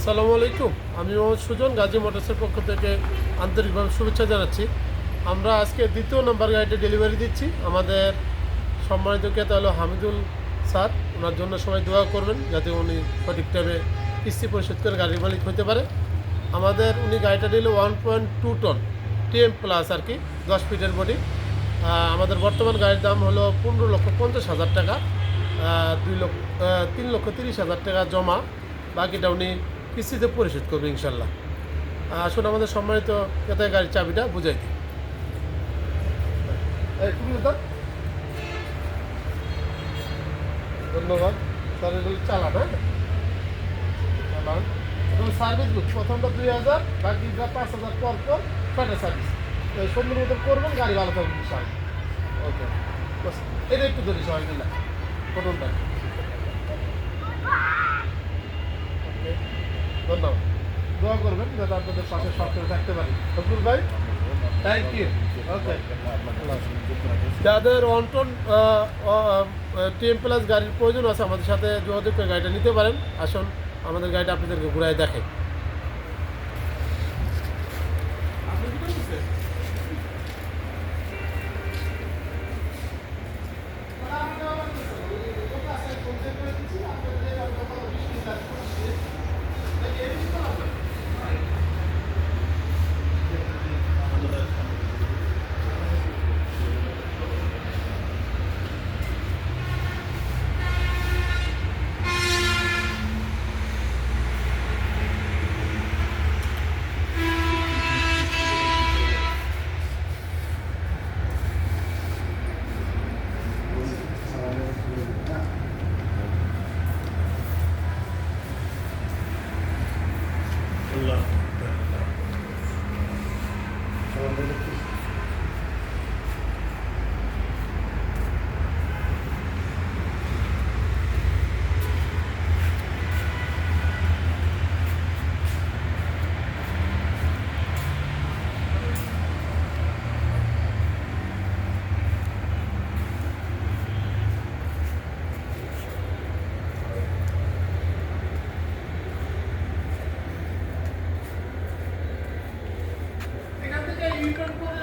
আসসালামু আলাইকুম। আমি মোহাম্মদ সুজন, গাজী মোটরসের পক্ষ থেকে আন্তরিকভাবে শুভেচ্ছা জানাচ্ছি। আমরা আজকে দ্বিতীয় নম্বর গাড়িটা ডেলিভারি দিচ্ছি। আমাদের সম্মানিত ক্রেতা হলো হামিদুল স্যার। ওনার জন্য সবাই দোয়া করবেন, যাতে উনি সঠিক টাইমে কিস্তি পরিশোধ করে গাড়ির মালিক হতে পারে। আমাদের উনি গাড়িটা নিল one point two ton TM plus আর কি, দশ ফিটের বডি আমাদের বর্তমান গাড়ির দাম হলো পনেরো লক্ষ পঞ্চাশ হাজার টাকা দুই লক্ষ তিন লক্ষ তিরিশ হাজার টাকা জমা। বাকিটা উনি কিস্তিতে পরিশোধ করবে ইনশাল্লাহ। আসুন, আমাদের সম্মানিত ক্রেতায় গাড়ির চাবিটা বুঝাই দিই। ধন্যবাদ। হ্যাঁ? দুই হাজার পাঁচ হাজার করবেন, গাড়ি ওকে। একটু ধরি সবাই মিলে। প্রথমটা। ওকে। ধন্যবাদ। দোয়া করবেন যাতে আপনাদের পাশে সবসময় থাকতে পারি। ফজলুল ভাই থ্যাংক ইউ ওকে যাদের অন্টন টিএম প্লাস গাড়ির প্রয়োজন আছে আমাদের সাথে যোগাযোগ করে গাড়িটা নিতে পারেন। আসুন আমাদের গাড়িটা আপনাদেরকে ঘুরায় দেখাই এখান ikan kuah.